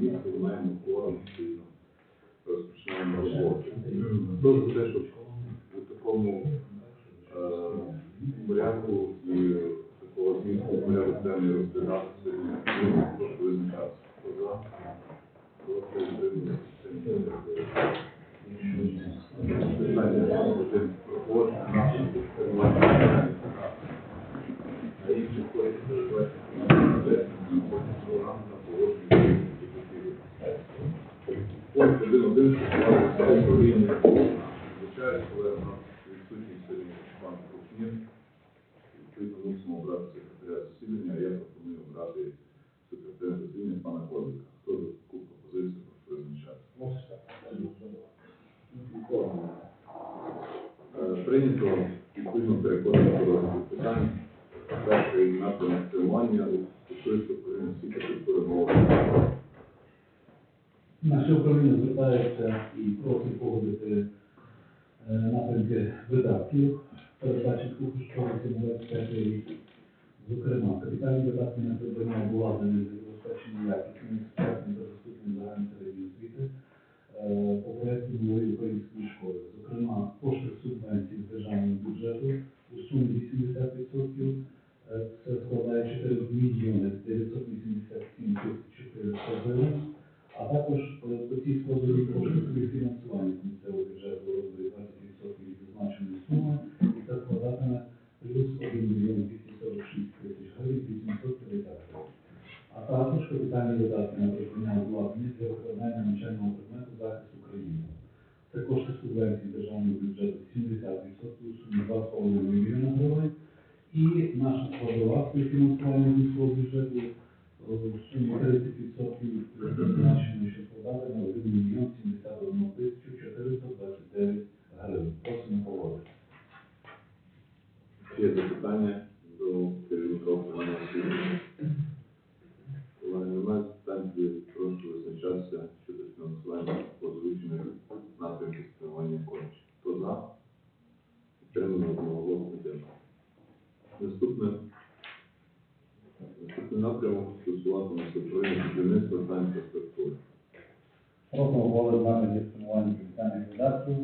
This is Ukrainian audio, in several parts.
членів маємо форум, і розпочинаємо роботу. Хто за те, щоб у такому е, порядку і такого змісту порядку денний розглядати сьогодні, прошу визначатися. Хто за? Проти утримання. Питання один проходить, напрямку спрямування. А інші хочуть передбачити програму на погодження. Ось один один шоколад управління. Звичайно, коли у нас відсутній сьогодні пан Крупнір, відповідно мусимо обрати секретаря засідання, а я пропоную обрати секретаря засідання пана Козика. Хто за таку пропозицію прошу визначати? Прийнято відповідно переходимо до розгляду питань. Перший напрямок спрямування стосується управління освіти, культури, мови. Наше управління звертається і просить погодити напрямки видатків, передбачених у кошторисі на 25 рік. Зокрема, капітальні видатки на придбання обладнання для забезпечення якісної, сучасної та доступної загальної середньої освіти е, по проєкту нової української школи. Зокрема, кошти субвенцій з державного бюджету у сумі 80%, е, це складає 4 мільйони 987 тисяч 400 гривень. А також е, по цій складовій кошти співфінансування з місцевого бюджету у розмірі 20% від зазначеної суми, і це складатиме плюс 1 мільйон 246 тисяч гривень 850 гривень. А також капітальні видатки на придбання обладнання для виконання навчального предмету захист України. Це кошти субвенції державного бюджету 70% у сумі 2,5 мільйона гривень. І наша складова співфінансування міського бюджету е, в сумі 30% зазначено, що складати на 1 мільйон 71 тисячу 429 гривень. Просимо погодити. Чи є запитання до керівника управління освіти? Колеги, немає питань, тоді прошу визначатися щодо фінансування озвучених напрямків спрямування коштів. Хто за? Підтримано одноголосно дякую. Наступне наступний напрямок стосуватиметься управління будівництва та інфраструктури. Просимо голови намір спрямування капітальних видатків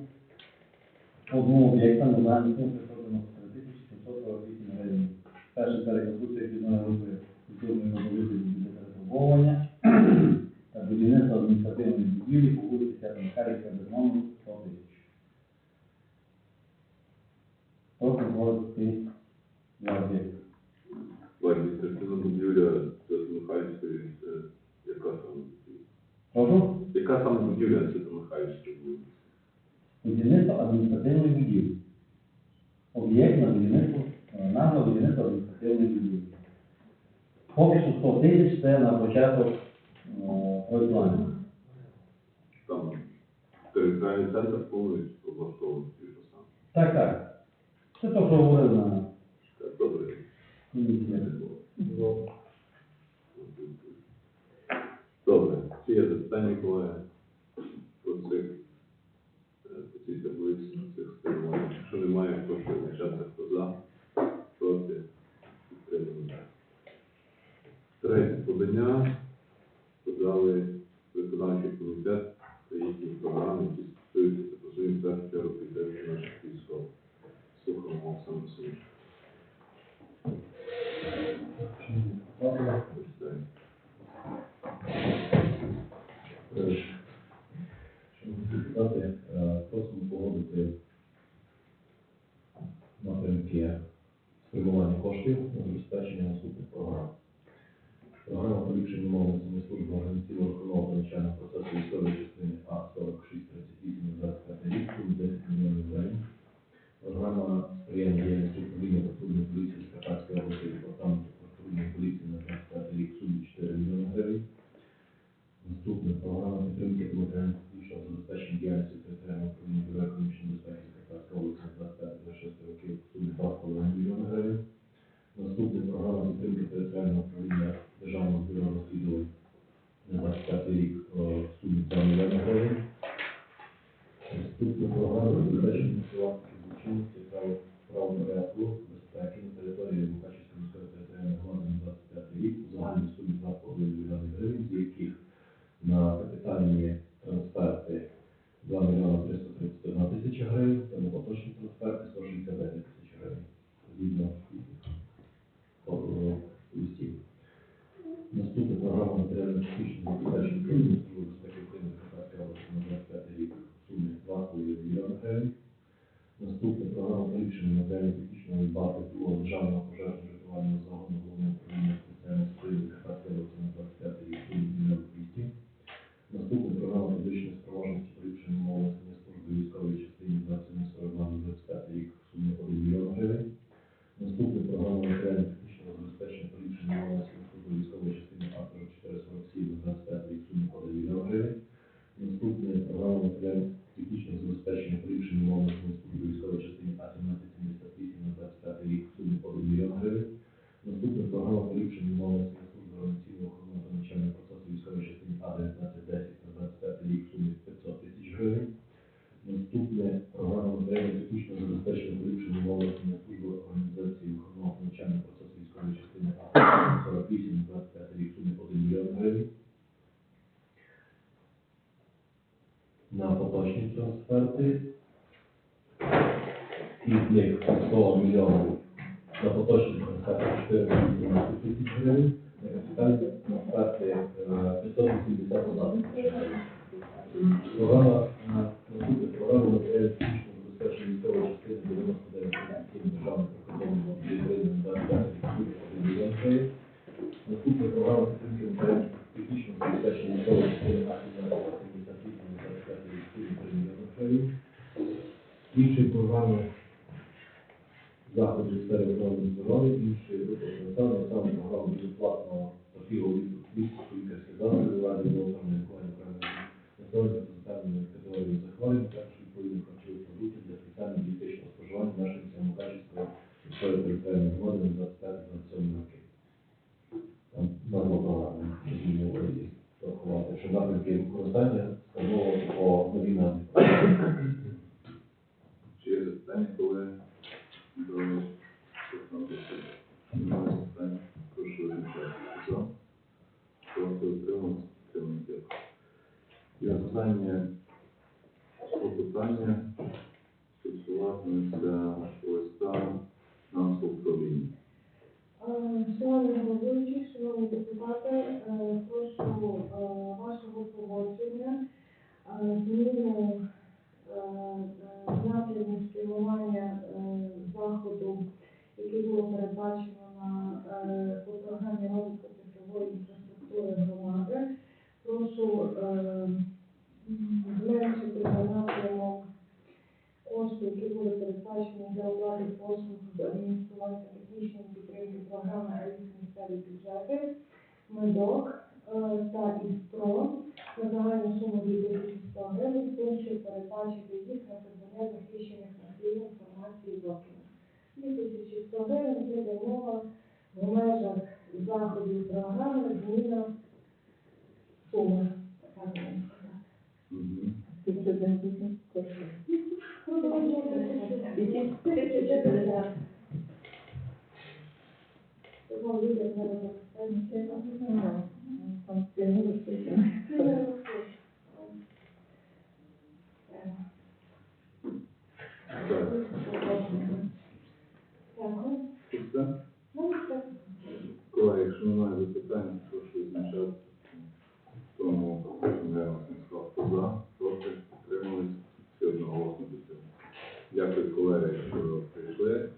по двом об'єктам на загальну суму 593 тисячі 748 гривень. Перше це реконструкція підної групи культурної для перетрубовування та будівництво адміністративної будівлі по вулиці Свято Михайлівська без номеру 100 тисяч. Просимо згодити два об'єкти. Адміністративна будівля Свято Михайлівської, це яка саме? Прошу Яка саме будівля Свято Михайлівської вулиці? будівництво адміністративної будівлі. Об'єкт на будівництво, е, назва будівництва адміністративної будівлі. Поки що 100 тисяч це на початок е, проєктування. Там територіальний центр повністю облаштований. Так, так. Це те, що говорив на. Добре. Чи є запитання, колеги? По цих, е, по цій таблиці, по цих спрямуваннях? Якщо немає, прошу визначатися, хто проти, підтримано. Третє подання подали виконавчий комітет їхні програми, які стосуються першу чергу підтримки наших військових. Слухаємо Оксану Васильовичу. Прочитаємо. Шановні депутати, е, просимо погодити напрямки спрямування коштів на забезпечення наступних програм. Поліпшення мови служби організаційного виконавного та навчального процесу військової частини А 4638 25 рік, 10 мільйонів гривень. Програма сприяння діяльності управління патрульної поліції Закарпатської області департаменту патрульної поліції на 25 рік суді 4 мільйони гривень. Наступна програма підтримки та матеріально-технічного забезпечення діяльності територіального управління Бюро економічної безпеки Закарпатської області на 25-26 років в сумі 2,5 мільйони гривень. Наступна програма підтримки територіального управління Державного бюро розслідувань на 25 рік е, в сумі 2 мільйони гривень. Наступна програма забезпечення профілактики злочинності прав- правопорядку, безпеки на території Мукачівської міської територіальної громади на 25 рік у загальній сумі 2,5 мільйони гривень, з яких на капітальні трансферти 2 мільйони 331 тисяча гривень, та на поточні трансферти 169 тисяч гривень. Згідно листів. Наступна програма матеріально-технічного забезпечення України Закарпатської області на 25 рік в сумі 2,5 мільйони гривень. Наступна програма поліпшення матеріально-технічної бази до державного пожежного рятувального загону головного Наступна програма матеріально-технічного забезпечення поліпшення служби військової частини А4447 на 25 рік сумі 1 мільйон гривень. Наступна програма матеріально-технічного забезпечення поліпшення служби військової частини А1778 на 25 рік сумі 1 мільйон гривень. Наступна програма поліпшення умов служби організаційного охорони та навчального процесу військової частини А1910 на 25 рік в сумі 500 тисяч гривень. Наступне програма матеріально-технічного забезпечення поліпшення умов несення служби організації охоронного та навчального процесу військової частини А48 на 25 рік в сумі 1 мільйон гривень. На поточні трансферти із них 100 мільйонів на поточні трансферти 490 тисяч гривень, на капітальні трансферти е, 581 тисяч гривень. Програма на наступна програма матеріально-технічного забезпечення військової частини 99 державних прикордонних України на 25 рік 1 мільйон гривень. Наступна програма підтримки матеріально-технічного забезпечення військової частини А-1778 на 25 рік 3 мільйони гривень. Інші програми заходів в сфері охорони здоров'я, інші населення, саме програма безоплатного пільгового відпустку лікарських засобів, влади до охорони лікування окремих населення з певними категоріями захворювань, також відповідно харчових продуктів для спеціального дієтичного споживання мешканцям Мукачівської міської територіальної громади на 25-27 роки. Там норма програми, що змінювали врахувати, що напрямки використання встановлено по новій назві. Чи є запитання, коли до наступного засідання? Немає запитань. Прошу визначатися. За. Проти утриматися. Підтримуємо. Дякую. І останнє питання стосуватиметься листа фінансового управління. Е, Шановні головуючі, шановні депутати, е, прошу е, вашого погодження зміну напряму спрямування заходу, який було передбачено на програми АІС місцеві бюджети, МЕДОК е, та ІСПРО на загальну суму 2100 гривень, з тим, щоб передбачити їх на придбання захищених носіїв інформації документів. 2100 гривень це йде мова в межах заходів програми зміна суми. Так можна сказати. Мгм. Дякую. Це все? Ну, все. Колеги, якщо немає запитань, прошу визначатися. В Тому Михайло сказав, хто за, проти, підтримались, всі одноголосно підтримали. Дякую, колеги, що прийшли.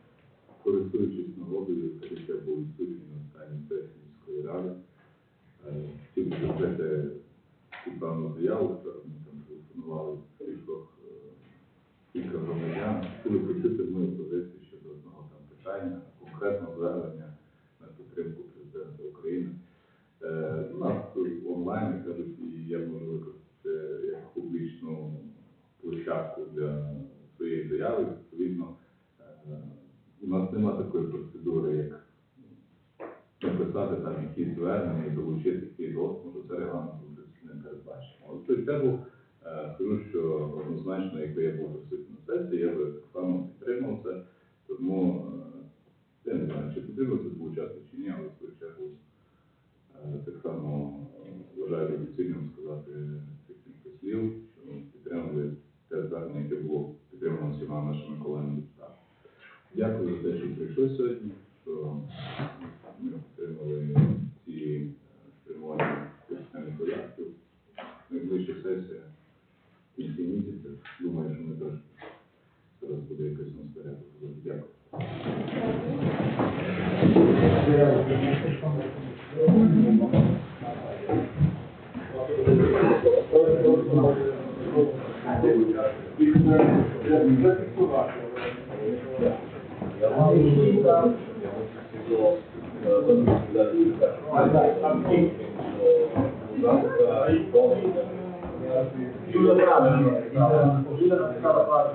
Користуючись нагодою, я був відсутній на останній сесії міської ради. Е, Хотів би зробити певну заяву, вчора ми там телефонували кількох, е, кілька громадян. Хотіли почути мою позицію щодо одного там питання, конкретного звернення на підтримку президента України. Е, У нас тут онлайн кажуть, і я можу використати як публічну площадку для своєї заяви. Відповідно, е, у нас немає такої процедури, як написати звернення і долучити якийсь голос, може це регламент не передбачено. Але в той чергу е, скажу, що однозначно якби я був присутній на сесії, я би так само підтримав це. Тому е, я не знаю, чи потрібно це звучати чи ні, але в свою чергу е, так само вважаю доцільним сказати цих кілька слів, що підтримали те звернення, яке було підтримано всіма нашими колегами. Дякую за те, що прийшли сьогодні, що ми підтримали ці е, спрямування спеціальних податків. Найближча сесія в кінці місяця. Думаю, що ми теж зараз буде якась у нас порядок. Дякую. Дуже правильно. Дуже написала